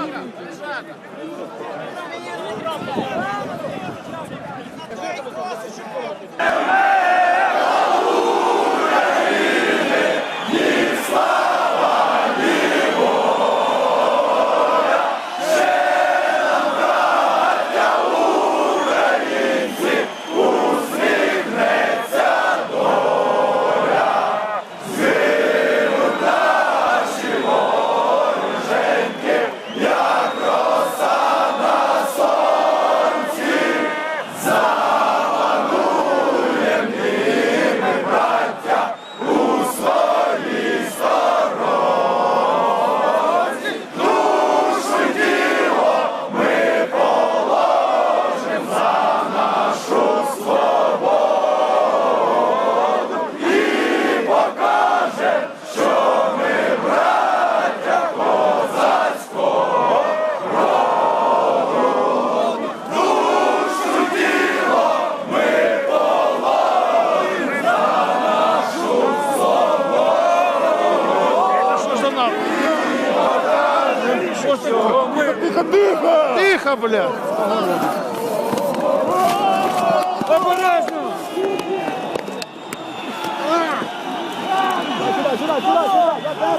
Бога! Лежати! всього миру. Тихо, тихо! Тихо, блядь! Обережно! Сюди, сюди, сюди!